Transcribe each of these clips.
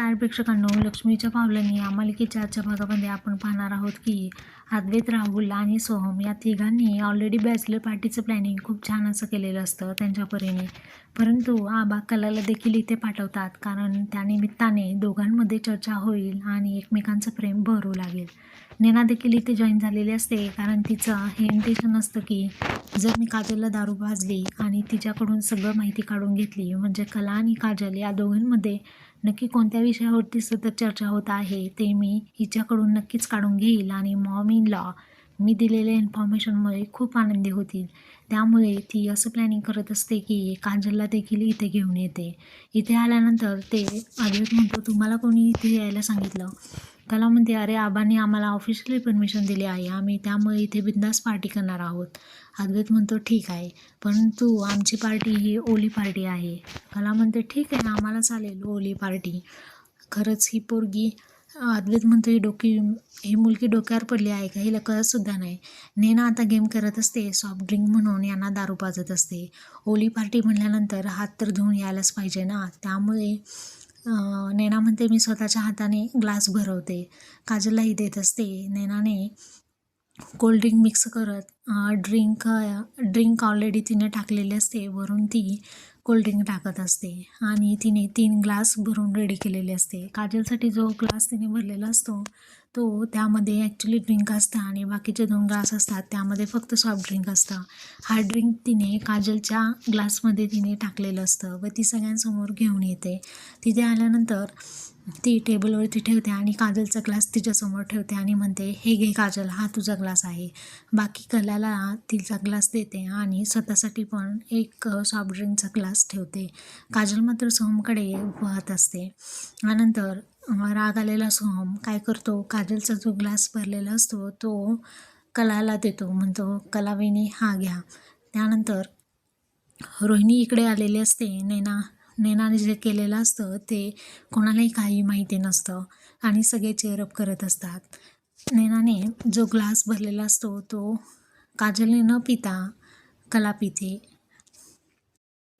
नमस्कार प्रेक्षकांनो लक्ष्मीच्या पावलांनी या मालिकेच्या आजच्या भागामध्ये आपण पाहणार आहोत की अद्वैत राहुल आणि सोहम या तिघांनी ऑलरेडी बॅचलर पार्टीचं प्लॅनिंग खूप छान असं केलेलं असतं त्यांच्या परीने. परंतु आबा कलाला देखील इथे पाठवतात कारण त्या निमित्ताने दोघांमध्ये चर्चा होईल आणि एकमेकांचं प्रेम भरू लागेल. नेना देखील इथे जॉईन झालेली असते. कारण तिचं हे इंटेन्शन असतं की जर मी काजलला दारू भाजली आणि तिच्याकडून सगळं माहिती काढून घेतली म्हणजे कला आणि काजल या दोघांमध्ये नक्की कोणत्या विषयावरती सतत चर्चा होत आहे ते मी हिच्याकडून नक्कीच काढून घेईल. आणि मॉम इन लॉ मी दिलेल्या इन्फॉर्मेशनमुळे खूप आनंदी होतील. त्यामुळे ती असं प्लॅनिंग करत असते की काजलला देखील इथे घेऊन येते. इथे आल्यानंतर ते अद्वैत म्हणतो तुम्हाला कोणी इथे यायला सांगितलं? कला म्हणते अरे आबांनी आम्हाला ऑफिशियली परमिशन दिली आहे. आम्ही त्यामुळे इथे बिंदास पार्टी करणार आहोत. अद्वैत म्हणतो ठीक आहे. परंतु आमची पार्टी ही ओली पार्टी आहे. कला म्हणते ठीक आहे ना आम्हाला चालेल ओली पार्टी खरंच ही पोरगी अद्वैत म्हणतो ही डोकी ही मुलगी डोक्यावर पडली आहे का? हिला कळतसुद्धा नाही. नेना आता गेम करत असते सॉफ्ट ड्रिंक म्हणून यांना दारू पाजत असते. ओली पार्टी म्हणल्यानंतर हात तर धुवून यायलाच पाहिजे ना. त्यामुळे नेना म्हणते मी स्वतःच्या हाताने ग्लास भरवते. काजललाही देत असते. नेनाने कोल्ड ड्रिंक मिक्स करत ड्रिंक ड्रिंक ऑलरेडी तिने टाकलेली असते. वरून ती कोल्ड्रिंक टाकत असते. आणि तिने तीन ग्लास भरून रेडी केलेले असते. काजलसाठी जो ग्लास तिने भरलेला असतो तो त्यामध्ये ॲक्च्युली ड्रिंक असतं आणि बाकीचे दोन ग्लास असतात. त्यामध्ये फक्त सॉफ्ट ड्रिंक असतं. हार्ड ड्रिंक तिने काजलच्या ग्लासमध्ये तिने टाकलेलं असतं व ती सगळ्यांसमोर घेऊन येते. तिथे आल्यानंतर ती टेबलवरती ठेवते आणि काजलचा ग्लास तिच्यासमोर ठेवते आणि म्हणते हे घे काजल हा तुझा ग्लास आहे. बाकी कलाला तिचा ग्लास देते आणि स्वतःसाठी पण एक सॉफ्ट ड्रिंकचा ग्लास ठेवते. काजल मात्र सोहमकडे पाहत असते. त्यानंतर राग आलेला सोहम काय करतो? काजलचा जो ग्लास भरलेला असतो तो कलाला देतो. म्हणतो कलावेनी हा घ्या. त्यानंतर रोहिणी इकडे आलेली असते. नैना नेनाने जे केलेलं असतं ते कोणालाही काही माहिती नसतं आणि सगळे चेअरअप करत असतात. नेनाने जो ग्लास भरलेला असतो तो काजलने न पिता कला पिते.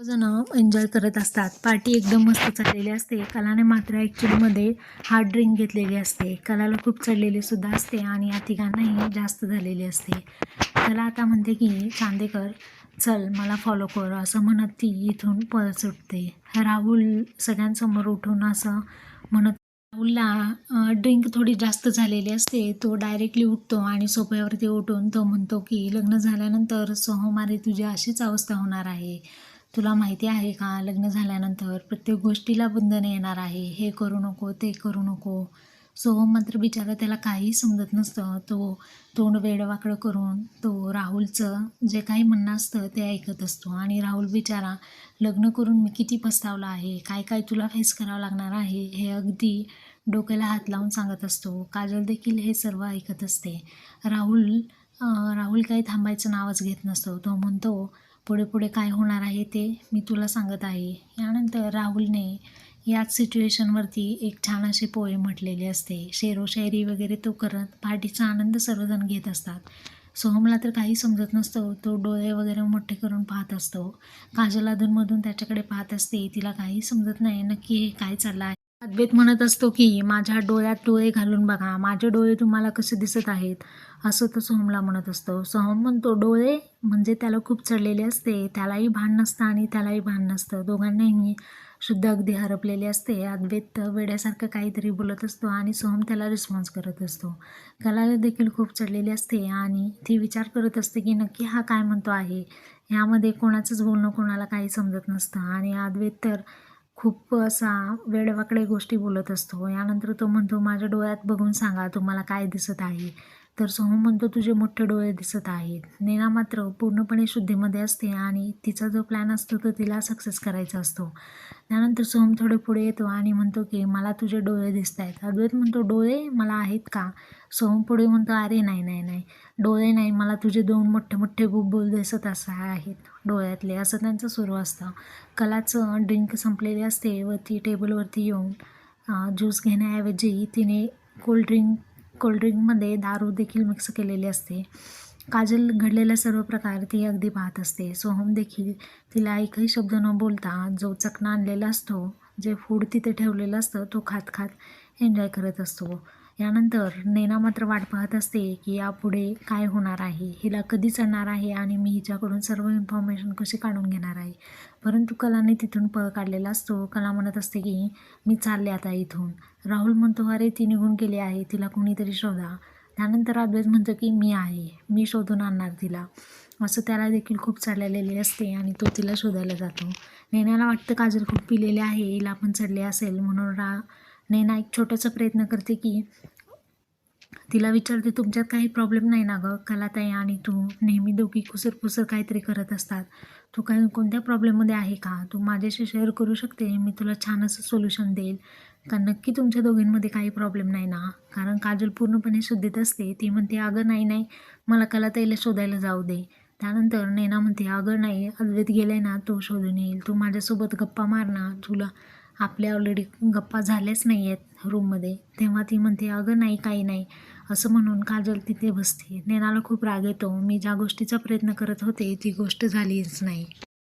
जण एन्जॉय करत असतात. पार्टी एकदम मस्त चाललेली असते. कलाने मात्र ॲक्च्युलीमध्ये हार्ड ड्रिंक घेतलेली असते. कलाला खूप चढलेली सुद्धा असते आणि या तिघांनाही जास्त झालेली असते. कला आता म्हणते की चांदेकर चल मला फॉलो कर असं म्हणत ती इथून पळ सुटते. राहुल सगळ्यांसमोर उठून असं म्हणत राहुलला ड्रिंक थोडी जास्त झालेली असते. तो डायरेक्टली उठतो आणि सोप्यावरती उठून तो म्हणतो की लग्न झाल्यानंतर सोहमारे तुझी अशीच अवस्था होणार आहे. तुला माहिती आहे का? लग्न झाल्यानंतर प्रत्येक गोष्टीला बंधन येणार आहे. हे करू नको ते करू नको. सोहम मात्र बिचारा त्याला काहीही समजत नसतं तो तोंड वेडवाकडं करून तो राहुलचं जे काही म्हणणं असतं ते ऐकत असतो. आणि राहुल बिचारा लग्न करून मी किती पस्तावला आहे काय काय तुला फेस करावं लागणार आहे हे अगदी डोक्याला हात लावून सांगत असतो. काजल देखील हे सर्व ऐकत असते. राहुल राहुल काही थांबायचं नावच घेत नसतो. तो म्हणतो पुढे पुढे काय होणार आहे ते मी तुला सांगत आहे. यानंतर राहुलने याच सिच्युएशनवरती एक छान असे पोहे म्हटलेले असते. शेरो शायरी वगैरे तो करत पार्टीचा आनंद सर्वजण घेत असतात. सोहमला तर काही समजत नसतो. तो डोळे वगैरे मोठे करून पाहत असतो. काजल अधूनमधून त्याच्याकडे पाहत असते. तिला काही समजत नाही. नक्की हे काय चाललं आहे? अद्वैत म्हणत असतो की माझ्या डोळ्यात डोळे घालून बघा माझे डोळे तुम्हाला कसे दिसत आहेत? असं तो सोहमला म्हणत असतो. सोहम म्हणतो डोळे म्हणजे त्याला खूप चढलेले असते त्यालाही भान नसतं आणि त्यालाही भान नसतं. दोघांनाही शुद्ध अगदी हरपलेले असते. अद्वैत वेड्यासारखं काहीतरी बोलत असतो आणि सोहम त्याला रिस्पॉन्स करत असतो. कलाला देखील खूप चढलेली असते आणि ती विचार करत असते की नक्की हा काय म्हणतो आहे? यामध्ये कोणाचंच बोलणं कोणाला काही समजत नसतं. आणि अद्वैत तर खूप असा वेडवाकडे गोष्टी बोलत असतो. यानंतर तो म्हणतो माझ्या डोळ्यात बघून सांगा तुम्हाला काय दिसत आहे. तर सोहम म्हणतो तुझे मोठे डोळे दिसत आहेत. नेना मात्र पूर्णपणे शुद्धीमध्ये असते आणि तिचा जो प्लॅन असतो तो तिला सक्सेस करायचा असतो. त्यानंतर सोहम थोडे पुढे येतो आणि म्हणतो की मला तुझे डोळे दिसत आहेत अद्वैत म्हणतो डोळे मला आहेत का? सोहम पुढे म्हणतो अरे नाही नाही नाही. डोळे नाही. मला तुझे दोन मोठे मोठे बुबुल दिसत असं आहेत डोळ्यातले. असं त्यांचं सुरू असतं. कलाचं ड्रिंक संपलेली असते व ती टेबलवरती येऊन ज्यूस घेण्याऐवजी तिने कोल्ड्रिंक कोल्ड्रिंकमध्ये दारू देखील मिक्स केलेली असते. काजल घडलेला सर्व प्रकार ती अगदी पाहत असते. सोहम देखील तिला एकही शब्द न बोलता जो चकना आणलेला असतो जे फूड तिथे ठेवलेलं असतं तो खात खात एन्जॉय करत असतो. यानंतर नैना मात्र वाट पाहत असते की यापुढे काय होणार आहे. हिला कधी चढणार आहे आणि मी हिच्याकडून सर्व इन्फॉर्मेशन कशी काढून घेणार आहे? परंतु कलाने तिथून पळ काढलेला असतो. कला म्हणत असते की मी चालले आता इथून. राहुल म्हणतो अरे ती निघून गेली आहे. तिला कोणीतरी शोधा. त्यानंतर अद्वैत म्हणतो की मी आहे. मी शोधून आणणार तिला. असं त्याला देखील खूप चाललेली असते आणि तो तिला शोधायला जातो. नेण्याला वाटतं काजल खूप पिलेले आहे. हिला पण चढले असेल. म्हणून रा नैना एक छोटासा प्रयत्न करते की तिला विचारते तुमच्यात काही प्रॉब्लेम नाही ना गं कलाताई आणि तू? नेहमी दोघी कुसर कुसर काहीतरी करत असतात. तू काही कोणत्या प्रॉब्लेममध्ये आहे का? तू माझ्याशी शेअर करू शकते? मी तुला छान असं सोल्युशन देईल. का नक्की तुमच्या दोघींमध्ये काही प्रॉब्लेम नाही ना? कारण काजल पूर्णपणे शुद्धीत असते. ती म्हणते अगं नाही नाही मला कलाताईला शोधायला जाऊ दे. त्यानंतर नैना म्हणते अगं नाही अद्वैत गेलाय ना तो शोधून येईल. तू माझ्यासोबत गप्पा मार ना. तुला आपल्या ऑलरेडी गप्पा झाल्याच नाही आहेत रूममध्ये तेव्हा ती म्हणते अगं नाही काही नाही. असं म्हणून काजल तिथे बसते. नेनाला खूप राग येतो. मी ज्या गोष्टीचा प्रयत्न करत होते ती गोष्ट झालीच नाही.